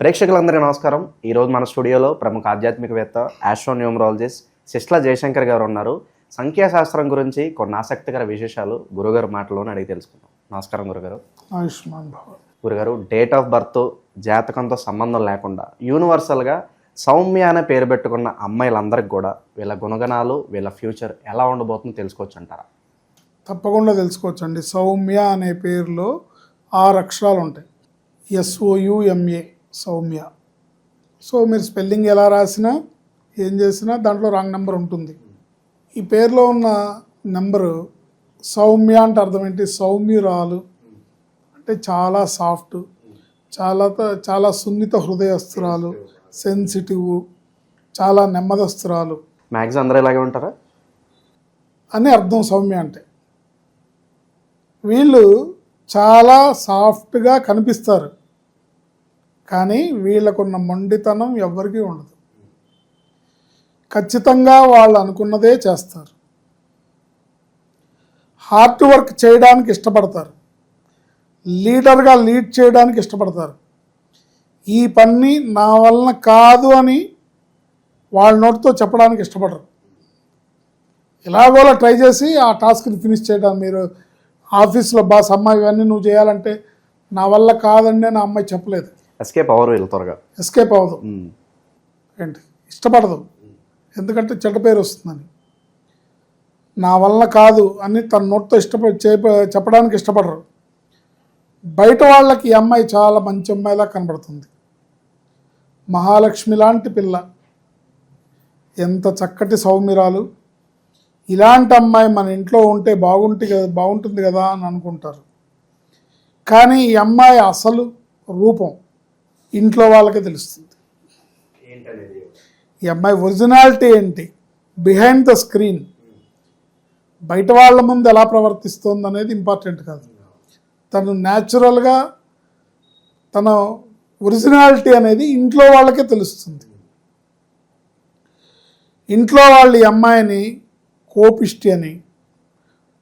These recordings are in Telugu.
ప్రేక్షకులందరికీ నమస్కారం. ఈరోజు మన స్టూడియోలో ప్రముఖ ఆధ్యాత్మికవేత్త ఆస్ట్రోన్యూమరాలజిస్ట్ సిస్లా జయశంకర్ గారు ఉన్నారు. సంఖ్యాశాస్త్రం గురించి కొన్ని ఆసక్తికర విశేషాలు గురుగారు మాటలోనే అడిగి తెలుసుకుందాం. నమస్కారం గురుగారు. ఆయుష్మాన్ భవ గురుగారు డేట్ ఆఫ్ బర్త్ జాతకంతో సంబంధం లేకుండా యూనివర్సల్గా సౌమ్య అనే పేరు పెట్టుకున్న అమ్మాయిలందరికీ కూడా వీళ్ళ గుణగణాలు వీళ్ళ ఫ్యూచర్ ఎలా ఉండబోతుందో తెలుసుకోవచ్చు అంటారా? తప్పకుండా తెలుసుకోవచ్చండి. సౌమ్య అనే పేరులో ఆరు అక్షరాలు ఉంటాయి. S O U M A Soumya. So మీరు స్పెల్లింగ్ ఎలా రాసినా ఏం చేసినా దాంట్లో రాంగ్ నెంబర్ ఉంటుంది. ఈ పేరులో ఉన్న నెంబరు సౌమ్య అంటే అర్థం ఏంటి? సౌమ్యురాలు. అంటే చాలా సాఫ్ట్ చాలా చాలా సున్నిత హృదయస్తురాలు సెన్సిటివ్ చాలా నెమ్మదస్తురాలు మ్యాక్సిమం అందరూ ఇలాగే ఉంటారా? అని అర్థం సౌమ్య అంటే. వీళ్ళు చాలా సాఫ్ట్గా కనిపిస్తారు. కానీ వీళ్ళకున్న మొండితనం ఎవ్వరికీ ఉండదు. ఖచ్చితంగా వాళ్ళు అనుకున్నదే చేస్తారు. హార్డ్ వర్క్ చేయడానికి ఇష్టపడతారు. లీడర్గా లీడ్ చేయడానికి ఇష్టపడతారు. ఈ పని నా వలన కాదు అని వాళ్ళ నోటితో చెప్పడానికి ఇష్టపడరు. ఎలాగోలా ట్రై చేసి ఆ టాస్క్ని ఫినిష్ చేయడం మీరు ఆఫీస్లో బాస్ అమ్మాయి ఇవన్నీ నువ్వు చేయాలంటే నా వల్ల కాదండి నా అమ్మాయి చెప్పలేదు. ఎస్కేప్ అవరు వీళ్ళు త్వరగా. ఎస్కేప్ అవ్వదు. ఏంటి? ఇష్టపడదు. ఎందుకంటే చెడ్డ పేరు వస్తుందని. నా వల్ల కాదు అని తన నోటితో ఇష్టపడి చేప- చెప్పడానికి ఇష్టపడరు. బయట వాళ్ళకి ఈ అమ్మాయి చాలా మంచి అమ్మాయిలా కనబడుతుంది. మహాలక్ష్మి లాంటి పిల్ల. ఎంత చక్కటి సౌమ్యురాలు. ఇలాంటి అమ్మాయి మన ఇంట్లో ఉంటే బాగుంటుంది కదా బాగుంటుంది కదా అని అనుకుంటారు. కానీ ఈ అమ్మాయి అసలు రూపం. ఇంట్లో వాళ్ళకే తెలుస్తుంది. ఈ అమ్మాయి ఒరిజినాలిటీ ఏంటి? బిహైండ్ ద స్క్రీన్ బయట వాళ్ళ ముందు ఎలా ప్రవర్తిస్తుంది అనేది ఇంపార్టెంట్ కాదు. తను న్యాచురల్గా తన ఒరిజినాలిటీ అనేది ఇంట్లో వాళ్ళకే తెలుస్తుంది. ఇంట్లో వాళ్ళు ఈ అమ్మాయిని కోపిష్టి అని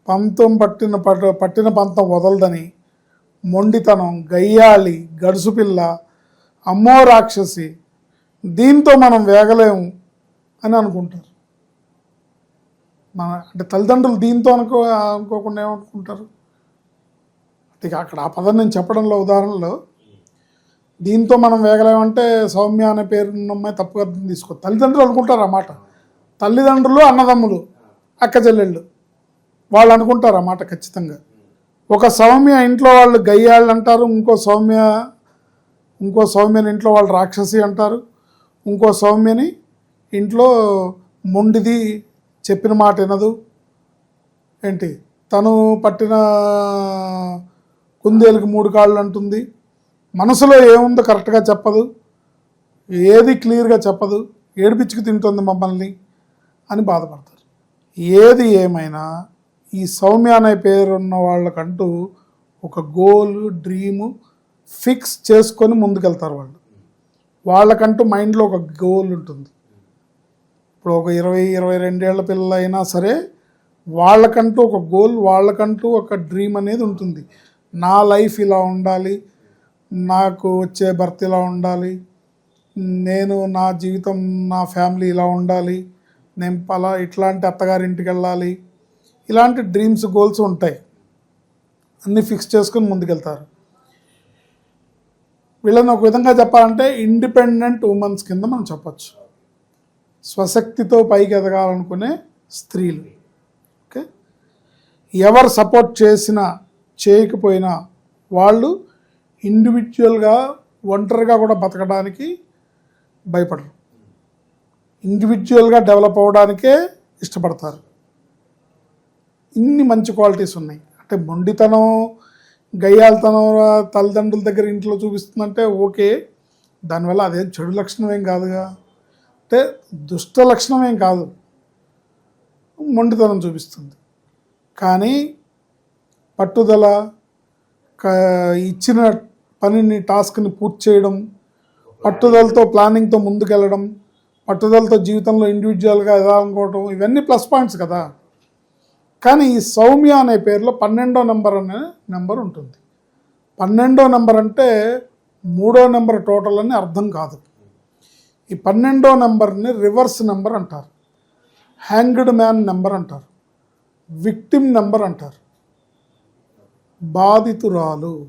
పంతం పట్టిన పట్ట పట్టిన పంతం వదలదని మొండితనం గయ్యాళి గడుసు పిల్ల అమ్మో రాక్షసి దీంతో మనం వేగలేము అని అనుకుంటారు. మన అంటే తల్లిదండ్రులు దీంతో అనుకో అనుకోకుండా ఏమనుకుంటారు? ఇక అక్కడ ఆ పదం నేను చెప్పడంలో ఉదాహరణలో దీంతో మనం వేగలేమంటే సౌమ్య అనే పేరున్న అమ్మాయి తప్పుగా అర్థం తీసుకో తల్లిదండ్రులు అనుకుంటారు అన్నమాట తల్లిదండ్రులు అన్నదమ్ములు అక్క చెల్లెళ్ళు వాళ్ళు అనుకుంటారు అన్నమాట ఖచ్చితంగా. ఒక సౌమ్య ఇంట్లో వాళ్ళు గయ్యాళ్ళు అంటారు ఇంకో సౌమ్య ఇంకో సౌమ్యని ఇంట్లో వాళ్ళు రాక్షసి అంటారు. ఇంకో సౌమ్యని ఇంట్లో మొండిది చెప్పిన మాట వినదు. ఏంటి? తను పట్టిన కుందేలకు మూడు కాళ్ళు అంటుంది. మనసులో ఏముందో కరెక్ట్గా చెప్పదు. ఏది క్లియర్గా చెప్పదు. ఏడిపించుకు తింటుంది మమ్మల్ని అని బాధపడతారు. ఏది ఏమైనా ఈ సౌమ్య అనే పేరున్న వాళ్ళకంటూ ఒక గోల్ డ్రీము ఫిక్స్ చేసుకొని ముందుకెళ్తారు వాళ్ళు. వాళ్ళకంటూ మైండ్లో ఒక గోల్ ఉంటుంది. ఇప్పుడు ఒక ఇరవై ఇరవై రెండేళ్ళ పిల్లలు అయినా సరే వాళ్ళకంటూ ఒక గోల్ వాళ్ళకంటూ ఒక డ్రీమ్ అనేది ఉంటుంది. నా లైఫ్ ఇలా ఉండాలి నాకు వచ్చే భర్త ఇలా ఉండాలి నేను నా జీవితం నా ఫ్యామిలీ ఇలా ఉండాలి నేను పలా ఇట్లాంటి అత్తగారింటికి వెళ్ళాలి ఇలాంటి డ్రీమ్స్ గోల్స్ ఉంటాయి. అన్నీ ఫిక్స్ చేసుకొని ముందుకెళ్తారు. వీళ్ళని ఒక విధంగా చెప్పాలంటే ఇండిపెండెంట్ ఉమెన్స్ కింద మనం చెప్పచ్చు. స్వశక్తితో పైకి ఎదగాలనుకునే స్త్రీలు. ఓకే? ఎవరు సపోర్ట్ చేసినా చేయకపోయినా వాళ్ళు ఇండివిజువల్గా ఒంటరిగా కూడా బతకడానికి భయపడరు. ఇండివిజువల్గా డెవలప్ అవ్వడానికే ఇష్టపడతారు. ఇన్ని మంచి క్వాలిటీస్ ఉన్నాయి. అంటే మొండితనం గయ్యాలతనం తల్లిదండ్రుల దగ్గర ఇంట్లో చూపిస్తుందంటే ఓకే. దానివల్ల అదేం చెడు లక్షణం ఏం కాదుగా? అంటే దుష్ట లక్షణం ఏం కాదు. మొండితనం చూపిస్తుంది. కానీ పట్టుదల ఇచ్చిన పనిని టాస్క్ని పూర్తి చేయడం పట్టుదలతో ప్లానింగ్తో ముందుకెళ్ళడం పట్టుదలతో జీవితంలో ఇండివిజువల్గా ఎదాలనుకోవడం ఇవన్నీ ప్లస్ పాయింట్స్ కదా. కానీ ఈ సౌమ్య అనే పేరులో పన్నెండో నెంబర్ అనే నెంబర్ ఉంటుంది. పన్నెండో నెంబర్ అంటే మూడో నెంబర్ టోటల్ అని అర్థం కాదు. ఈ పన్నెండో నెంబర్ని రివర్స్ నెంబర్ అంటారు. హ్యాంగ్డ్ మ్యాన్ నెంబర్ అంటారు. విక్టిమ్ నెంబర్ అంటారు. బాధితురాలు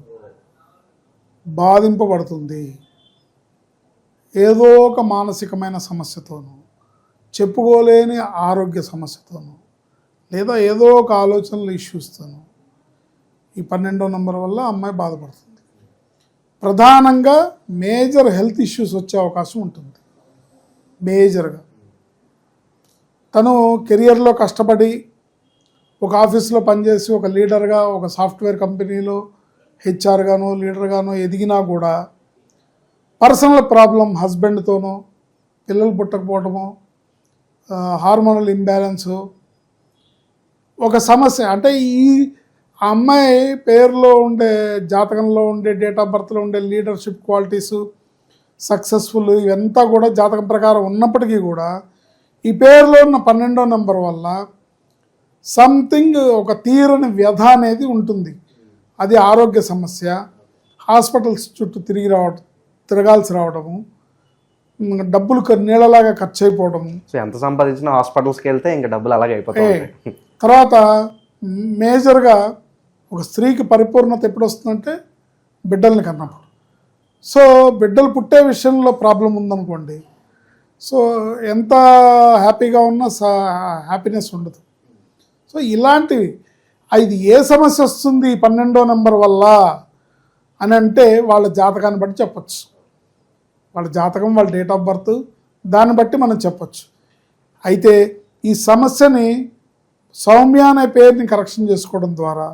బాధింపబడుతుంది. ఏదో ఒక మానసికమైన సమస్యతోనూ చెప్పుకోలేని ఆరోగ్య సమస్యతోనూ లేదా ఏదో ఒక ఆలోచనల ఇష్యూస్తోనూ ఈ పన్నెండో నంబర్ వల్ల అమ్మాయి బాధపడుతుంది. ప్రధానంగా మేజర్ హెల్త్ ఇష్యూస్ వచ్చే అవకాశం ఉంటుంది. మేజర్గా తను కెరియర్లో కష్టపడి ఒక ఆఫీస్లో పనిచేసి ఒక లీడర్గా ఒక సాఫ్ట్వేర్ కంపెనీలో హెచ్ఆర్గానో లీడర్గానో ఎదిగినా కూడా పర్సనల్ ప్రాబ్లం హస్బెండ్తోనో పిల్లలు పుట్టకపోవటమో హార్మోనల్ ఇంబ్యాలెన్సు ఒక సమస్య. అంటే ఈ అమ్మాయి పేరులో ఉండే జాతకంలో ఉండే డేట్ ఆఫ్ బర్త్లో ఉండే లీడర్షిప్ క్వాలిటీసు సక్సెస్ఫుల్ ఇవంతా కూడా జాతకం ప్రకారం ఉన్నప్పటికీ కూడా ఈ పేరులో ఉన్న పన్నెండో నెంబర్ వల్ల సంథింగ్ ఒక తీరని వ్యధ అనేది ఉంటుంది. అది ఆరోగ్య సమస్య. హాస్పిటల్స్ చుట్టూ తిరిగి రావడం తిరగాల్సి రావడము డబ్బులు నీళ్ళలాగా ఖర్చు అయిపోవడము. సో ఎంత సంపాదించినా హాస్పిటల్స్కి వెళ్తే ఇంకా డబ్బులు అలాగే అయిపోతాయి. తర్వాత మేజర్గా ఒక స్త్రీకి పరిపూర్ణత ఎప్పుడు వస్తుందంటే బిడ్డల్ని కన్నప్పుడు. సో బిడ్డలు పుట్టే విషయంలో ప్రాబ్లం ఉందనుకోండి. సో ఎంత హ్యాపీగా ఉన్నా సా హ్యాపీనెస్ ఉండదు. సో ఇలాంటివి ఇది ఏ సమస్య వస్తుంది పన్నెండో నెంబర్ వల్ల? అని అంటే వాళ్ళ జాతకాన్ని బట్టి చెప్పచ్చు. వాళ్ళ జాతకం వాళ్ళ డేట్ ఆఫ్ బర్త్ దాన్ని బట్టి మనం చెప్పచ్చు. అయితే ఈ సమస్యని సౌమ్య అనే పేరుని కరెక్షన్ చేసుకోవడం ద్వారా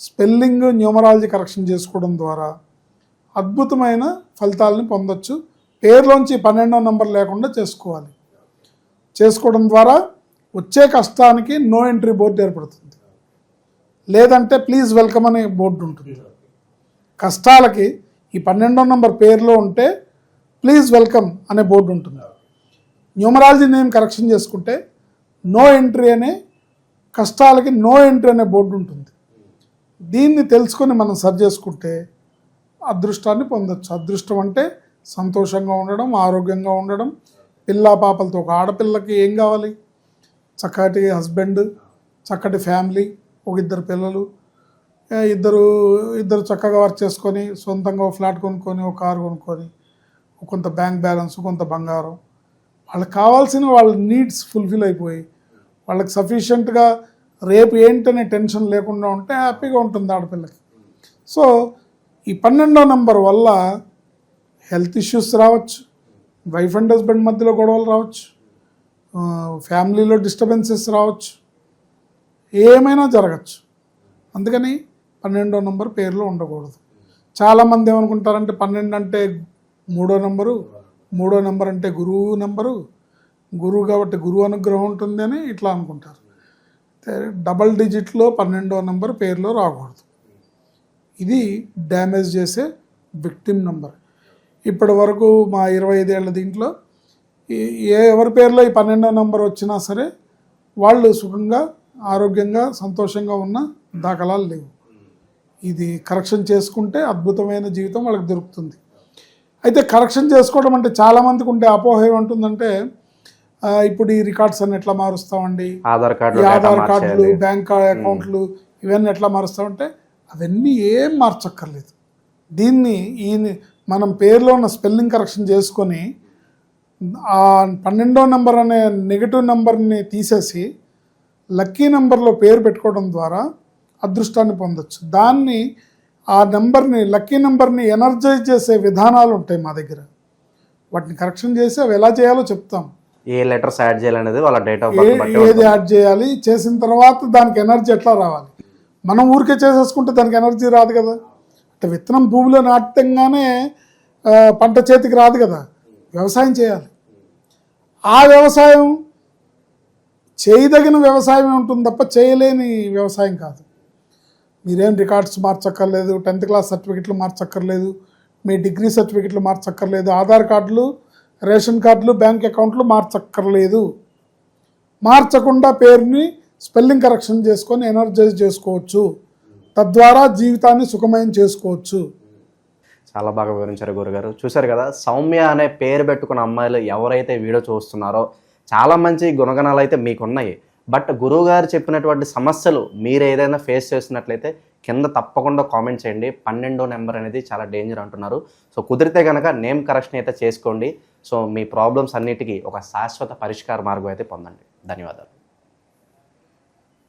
స్పెల్లింగ్ న్యూమరాలజీ కరెక్షన్ చేసుకోవడం ద్వారా అద్భుతమైన ఫలితాలని పొందొచ్చు. పేరులోంచి పన్నెండో నంబర్ లేకుండా చేసుకోవాలి. చేసుకోవడం ద్వారా వచ్చే కష్టానికి నో ఎంట్రీ బోర్డు ఏర్పడుతుంది. లేదంటే ప్లీజ్ వెల్కమ్ అనే బోర్డు ఉంటుంది. కష్టాలకి ఈ పన్నెండో నంబర్ పేరులో ఉంటే ప్లీజ్ వెల్కమ్ అనే బోర్డు ఉంటుంది. న్యూమరాలజీ నేమ్ కరెక్షన్ చేసుకుంటే నో ఎంట్రీ అనే కష్టాలకి నో ఎంట్రీ అనే బోర్డు ఉంటుంది. దీన్ని తెలుసుకొని మనం సరి చేసుకుంటే అదృష్టాన్ని పొందొచ్చు. అదృష్టం అంటే సంతోషంగా ఉండడం ఆరోగ్యంగా ఉండడం. పిల్ల పాపలతో ఒక ఆడపిల్లకి ఏం కావాలి? చక్కటి హస్బెండ్ చక్కటి ఫ్యామిలీ ఒక ఇద్దరు పిల్లలు ఇద్దరు ఇద్దరు చక్కగా వర్క్ చేసుకొని సొంతంగా ఒక ఫ్లాట్ కొనుక్కొని ఒక కారు కొనుక్కొని కొంత బ్యాంక్ బ్యాలెన్స్ కొంత బంగారం. వాళ్ళకి కావాల్సిన వాళ్ళ నీడ్స్ ఫుల్ఫిల్ అయిపోయి వాళ్ళకి సఫిషియెంట్గా రేపు ఏంటనే టెన్షన్ లేకుండా ఉంటే హ్యాపీగా ఉంటుంది ఆడపిల్లకి. సో ఈ పన్నెండో నెంబర్ వల్ల హెల్త్ ఇష్యూస్ రావచ్చు. వైఫ్ అండ్ హస్బెండ్ మధ్యలో గొడవలు రావచ్చు. ఫ్యామిలీలో డిస్టర్బెన్సెస్ రావచ్చు. ఏమైనా జరగచ్చు. అందుకని పన్నెండో నెంబర్ పేర్లో ఉండకూడదు. చాలామంది ఏమనుకుంటారంటే పన్నెండు అంటే మూడో నెంబరు మూడో నెంబర్ అంటే గురువు నెంబరు గురువు కాబట్టి గురువు అనుగ్రహం ఉంటుందని ఇట్లా అనుకుంటారు. డబల్ డిజిట్లో పన్నెండో నెంబర్ పేరులో రాకూడదు. ఇది డ్యామేజ్ చేసే విక్టిమ్ నెంబర్ ఇప్పటి వరకు మా ఇరవై ఐదేళ్ళ దీంట్లో ఏ ఎవరి పేరులో ఈ పన్నెండో నెంబర్ వచ్చినా సరే వాళ్ళు సుఖంగా ఆరోగ్యంగా సంతోషంగా ఉన్న దాఖలాలు లేవు. ఇది కరెక్షన్ చేసుకుంటే అద్భుతమైన జీవితం వాళ్ళకి దొరుకుతుంది. అయితే కరెక్షన్ చేసుకోవడం అంటే చాలామందికి ఉండే అపోహ ఏమంటుందంటే ఇప్పుడు ఈ రికార్డ్స్ అన్ని ఎట్లా మారుస్తామండి? ఆధార్ కార్డు ఆధార్ కార్డులు బ్యాంక్ అకౌంట్లు ఇవన్నీ ఎట్లా మారుస్తామంటే అవన్నీ ఏం మార్చక్కర్లేదు. దీన్ని ఈ మనం పేరులో ఉన్న స్పెల్లింగ్ కరెక్షన్ చేసుకొని ఆ పన్నెండో నెంబర్ అనే నెగిటివ్ నెంబర్ని తీసేసి లక్కీ నెంబర్లో పేరు పెట్టుకోవడం ద్వారా అదృష్టాన్ని పొందొచ్చు. దాన్ని ఆ నెంబర్ని లక్కీ నెంబర్ని ఎనర్జైజ్ చేసే విధానాలు ఉంటాయి మా దగ్గర. వాటిని కరెక్షన్ చేసి అవి ఎలా చేయాలో చెప్తాం. ఏ లెటర్స్ యాడ్ చేయాలనేది వాళ్ళ డేట్ ఆఫ్ ఏది యాడ్ చేయాలి? చేసిన తర్వాత దానికి ఎనర్జీ ఎట్లా రావాలి? మనం ఊరికే చేసేసుకుంటే దానికి ఎనర్జీ రాదు కదా. అంటే విత్తనం భూమిలో నాటంగానే ఆ, పంట చేతికి రాదు కదా. వ్యవసాయం చేయాలి. ఆ వ్యవసాయం చేయదగిన వ్యవసాయం ఉంటుంది తప్ప చేయలేని వ్యవసాయం కాదు. మీరేం రికార్డ్స్ మార్చక్కర్లేదు టెన్త్ క్లాస్ సర్టిఫికెట్లు మార్చక్కర్లేదు మీ డిగ్రీ సర్టిఫికెట్లు మార్చక్కర్లేదు ఆధార్ కార్డులు రేషన్ కార్డులు బ్యాంక్ అకౌంట్లు మార్చక్కర్లేదు. మార్చకుండా పేరుని స్పెల్లింగ్ కరెక్షన్ చేసుకొని ఎనర్జైజ్ చేసుకోవచ్చు. తద్వారా జీవితాన్ని సుఖమయం చేసుకోవచ్చు. చాలా బాగా వివరించారు గురుగారు. చూశారు కదా సౌమ్య అనే పేరు పెట్టుకున్న అమ్మాయిలు ఎవరైతే వీడియో చూస్తున్నారో చాలా మంచి గుణగణాలు అయితే మీకున్నాయి. బట్ గురువు గారు చెప్పినటువంటి సమస్యలు మీరు ఏదైనా ఫేస్ చేస్తున్నట్లయితే కింద తప్పకుండా కామెంట్ చేయండి. పన్నెండో నెంబర్ అనేది చాలా డేంజర్ అంటున్నారు. సో కుదిరితే కనుక నేమ్ కరెక్షన్ అయితే చేసుకోండి. సో మీ ప్రాబ్లమ్స్ అన్నిటికీ ఒక శాశ్వత పరిష్కార మార్గం అయితే పొందండి. ధన్యవాదాలు.